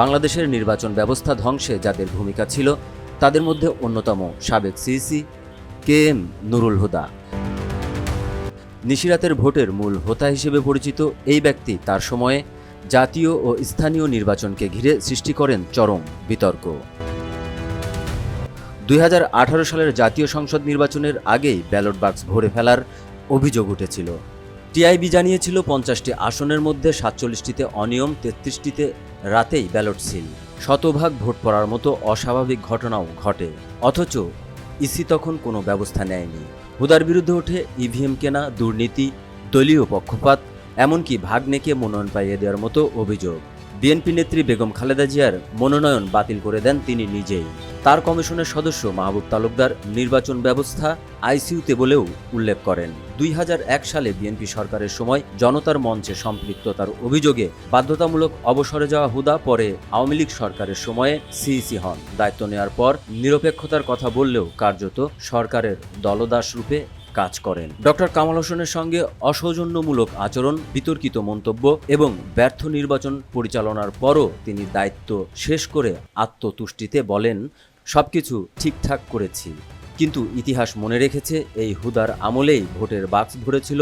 বাংলাদেশের নির্বাচন ব্যবস্থা ধ্বংসে যাদের ভূমিকা ছিল, তাদের মধ্যে অন্যতম সাবেক CEC K M Nurul Huda. নিশিরাতের ভোটের মূল হোতা হিসেবে পরিচিত এই ব্যক্তি তার সময়ে জাতীয় ও স্থানীয় নির্বাচনকে ঘিরে সৃষ্টি করেন চরম বিতর্ক। দুই হাজার আঠারো সালের জাতীয় সংসদ নির্বাচনের আগেই ব্যালট বাক্স ভরে ফেলার অভিযোগ উঠেছিল। টিআইবি জানিয়েছিল, পঞ্চাশটি আসনের মধ্যে সাতচল্লিশটিতে অনিয়ম, তেত্রিশটিতে রাতেই ব্যালট সিল। শতভাগ ভোট পড়ার মতো অস্বাভাবিক ঘটনাও ঘটে। অথচ ইসি তখন কোনো ব্যবস্থা নেয়নি। হুদার বিরুদ্ধে ওঠে ইভিএম কেনা, দুর্নীতি, দলীয় পক্ষপাত, এমনকি ভাগ্নেকে মনোনয়ন পাইয়ে দেওয়ার মতো অভিযোগ। বিএনপি নেত্রী বেগম খালেদা জিয়ার মনোনয়ন বাতিল করে দেন তিনি নিজেই। তার কমিশনের সদস্য মাহবুব তালুকদার নির্বাচন ব্যবস্থা আইসিইউতে বলেও উল্লেখ করেন। দুই হাজার এক সালে বিএনপি সরকারের সময় জনতার মঞ্চে সম্পৃক্ততার অভিযোগে বাধ্যতামূলক অবসরে যাওয়া হুদা পরে আওয়ামী লীগ সরকারের সময়ে সিইসি হন। দায়িত্ব নেওয়ার পর নিরপেক্ষতার কথা বললেও কার্যত সরকারের দলদাস রূপে কাজ করেন। ডক্টর কামাল হোসেনের সঙ্গে অসৌজন্যমূলক আচরণ, বিতর্কিত মন্তব্য এবং ব্যর্থ নির্বাচন পরিচালনার পরও তিনি দায়িত্ব শেষ করে আত্মতুষ্টিতে বলেন, সবকিছু ঠিকঠাক করেছি। কিন্তু ইতিহাস মনে রেখেছে, এই হুদার আমলেই ভোটের বাক্স ভরেছিল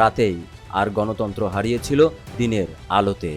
রাতেই আর গণতন্ত্র হারিয়েছিল দিনের আলোতে।